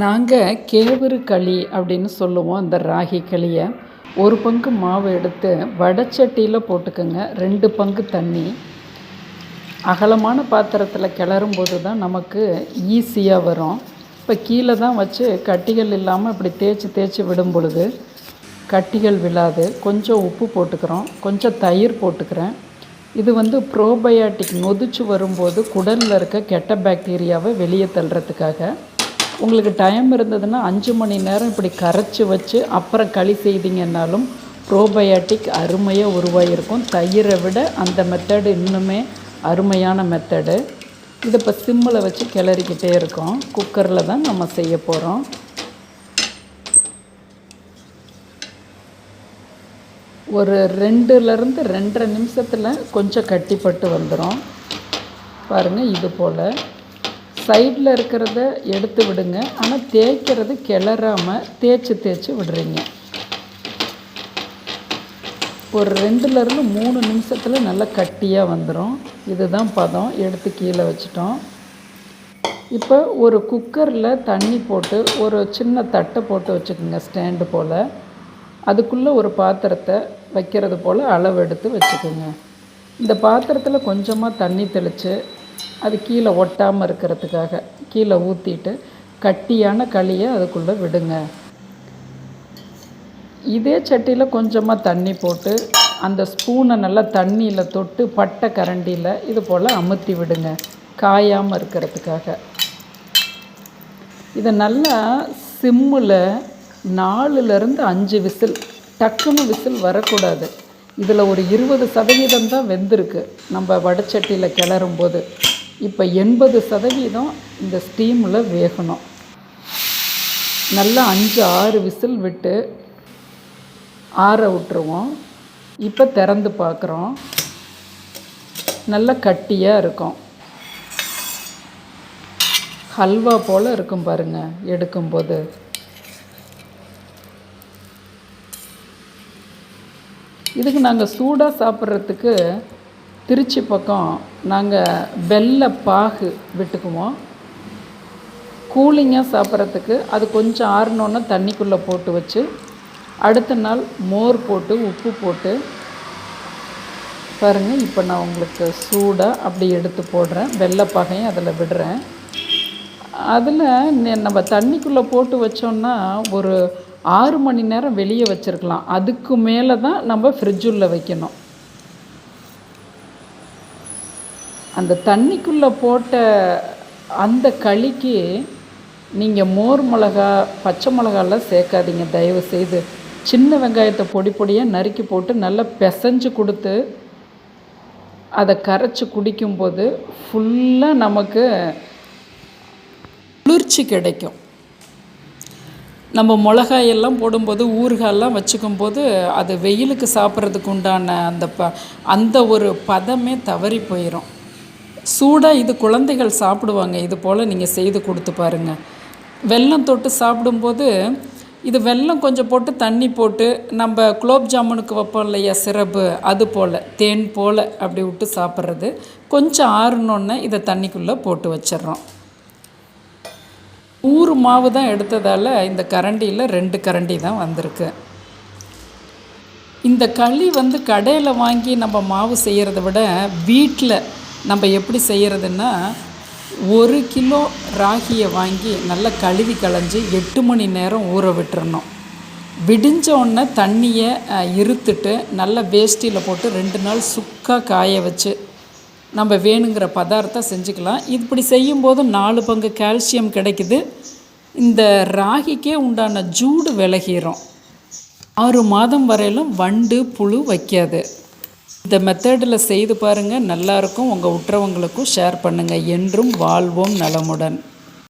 நாங்கள் கேவுரு களி அப்படின்னு சொல்லுவோம் இந்த ராகி களியை. ஒரு பங்கு மாவு எடுத்து வடச்சட்டியில் போட்டுக்கோங்க. ரெண்டு பங்கு தண்ணி. அகலமான பாத்திரத்தில் கிளறும் போது தான் நமக்கு ஈஸியாக வரும். இப்போ கீழே தான் வச்சு கட்டிகள் இல்லாமல் இப்படி தேய்ச்சி தேய்ச்சி விடும் பொழுது கட்டிகள் விழாது. கொஞ்சம் உப்பு போட்டுக்கிறோம். கொஞ்சம் தயிர் போட்டுக்கிறேன். இது வந்து ப்ரோபயாட்டிக் நொதிச்சு வரும்போது குடலில் இருக்க கெட்ட பாக்டீரியாவை வெளியே தள்ளுறதுக்காக. உங்களுக்கு டைம் இருந்ததுன்னா அஞ்சு மணி நேரம் இப்படி கரைச்சி வச்சு அப்புறம் களி செய்தீங்கன்னாலும் ப்ரோபயாட்டிக் அருமையாக உருவாகிருக்கும் தயிரை விட அந்த மெத்தடு இன்னுமே அருமையான மெத்தடு இதை இப்போ சிம்மில் வச்சு கிளறிக்கிட்டே இருக்கோம். குக்கரில் தான் நம்ம செய்ய போகிறோம் ஒரு ரெண்டுலேருந்து ரெண்டரை நிமிஷத்தில் கொஞ்சம் கட்டிப்பட்டு வந்துடும் பாருங்கள் இது போல். சைடில் இருக்கிறத எடுத்து விடுங்க. ஆனால் தேய்க்கிறது கிளறாமல் தேய்ச்சி தேய்ச்சி விடுறீங்க. ஒரு ரெண்டுலேருந்து மூணு நிமிஷத்தில் நல்லா கட்டியாக வந்துடும் இதுதான் பதம். எடுத்து கீழே வச்சிட்டோம். இப்போ ஒரு குக்கரில் தண்ணி போட்டு ஒரு சின்ன தட்டை போட்டு வச்சுக்கோங்க ஸ்டாண்டு போல். அதுக்குள்ளே ஒரு பாத்திரத்தை வைக்கிறது போல் அளவு எடுத்து வச்சுக்கோங்க. இந்த பாத்திரத்தில் கொஞ்சமாக தண்ணி தெளித்து அது கீழே ஒட்டாமல் இருக்கிறதுக்காக கீழே ஊற்றிட்டு கட்டியான களியை அதுக்குள்ளே விடுங்க. இதே சட்டியில் கொஞ்சமாக தண்ணி போட்டு அந்த ஸ்பூனை நல்லா தண்ணியில் தொட்டு பட்டை கரண்டியில் இது போல் அமுத்தி விடுங்க காயாமல் இருக்கிறதுக்காக. இதை நல்லா சிம்மில் நாலுலேருந்து அஞ்சு விசில் டக்குன்னு விசில் வரக்கூடாது. இதில் ஒரு இருபது சதவீதம் தான் வெந்திருக்கு. நம்ம வடச்சட்டியில் கிளறும் போது இப்போ எண்பது சதவீதம் இந்த ஸ்டீமில் வேகணும். நல்லா அஞ்சு ஆறு விசில் விட்டு ஆற விட்டுருவோம். இப்போ திறந்து பார்க்குறோம் நல்லா கட்டியாக இருக்கும். ஹல்வா போல் இருக்கும் பாருங்கள் எடுக்கும்போது. இதுக்கு நாங்கள் சூடாக சாப்பிட்றதுக்கு திருச்சி பக்கம் நாங்கள் வெள்ளை பாகு விட்டுக்குவோம். கூலிங்காக சாப்பிட்றதுக்கு அது கொஞ்சம் ஆறினோன்னா தண்ணிக்குள்ளே போட்டு வச்சு அடுத்த நாள் மோர் போட்டு உப்பு போட்டு பாருங்கள் இப்போ நான் உங்களுக்கு சூடாக அப்படி எடுத்து போடுறேன். வெள்ளைப்பாகையும் அதில் விடுறேன். அதில் நம்ம தண்ணிக்குள்ளே போட்டு வச்சோன்னா ஒரு ஆறு மணி நேரம் வெளியே வச்சுருக்கலாம். அதுக்கு மேலே தான் நம்ம ஃப்ரிட்ஜுள்ளே வைக்கணும். அந்த தண்ணிக்குள்ளே போட்ட அந்த களிக்கு நீங்கள் மோர் மிளகா பச்சை மிளகாலாம் சேர்க்காதீங்க. தயவு செய்து சின்ன வெங்காயத்தை பொடி பொடியாக நறுக்கி போட்டு நல்லா பிசைஞ்சு கொடுத்து அதை கரைச்சி குடிக்கும்போது ஃபுல்லாக நமக்கு குளிர்ச்சி கிடைக்கும். நம்ம மிளகாயெல்லாம் போடும்போது ஊறுகாயெல்லாம் வச்சுக்கும்போது அது வெயிலுக்கு சாப்பிட்றதுக்கு உண்டான அந்த ப அந்த ஒரு பதமே தவறி போயிடும் சூடாக இது குழந்தைகள் சாப்பிடுவாங்க. இது போல் நீங்கள் செய்து கொடுத்து பாருங்கள் வெல்லம் தொட்டு சாப்பிடும்போது இது வெல்லம் கொஞ்சம் போட்டு தண்ணி போட்டு நம்ம குலோப் ஜாமுனுக்கு வைப்போம் இல்லையா சிரப்பு அது போல் தேன் போல் அப்படி விட்டு சாப்பிட்றது. கொஞ்சம் ஆறுனோன்னே இதை தண்ணிக்குள்ளே போட்டு வச்சிட்றோம். ஊறு மாவு தான் எடுத்ததால் இந்த கரண்டியில் ரெண்டு கரண்டி தான் வந்திருக்கு. இந்த களி வந்து கடையில் வாங்கி நம்ம மாவு செய்கிறத விட வீட்டில் நம்ம எப்படி செய்கிறதுன்னா ஒரு கிலோ ராகியை வாங்கி நல்லா கழுவி களைஞ்சி எட்டு மணி நேரம் ஊற விட்டுறணும். விடிஞ்ச உடனே தண்ணியை இருத்துட்டு நல்லா வேஷ்டியில் போட்டு ரெண்டு நாள் சுக்காக காய வச்சு நம்ம வேணுங்கிற பதார்த்தம் செஞ்சுக்கலாம். இப்படி செய்யும்போது நாலு பங்கு கால்சியம் கிடைக்குது. இந்த ராகிக்கே உண்டான ஜூடு விலகிரும். ஆறு மாதம் வரையிலும் வண்டு புழு வைக்காது. இந்த மெத்தடில் செய்து பாருங்கள் நல்லாயிருக்கும் உங்கள் உற்றவங்களுக்கும் ஷேர் பண்ணுங்கள் என்றும் வாழ்வோம் நலமுடன்.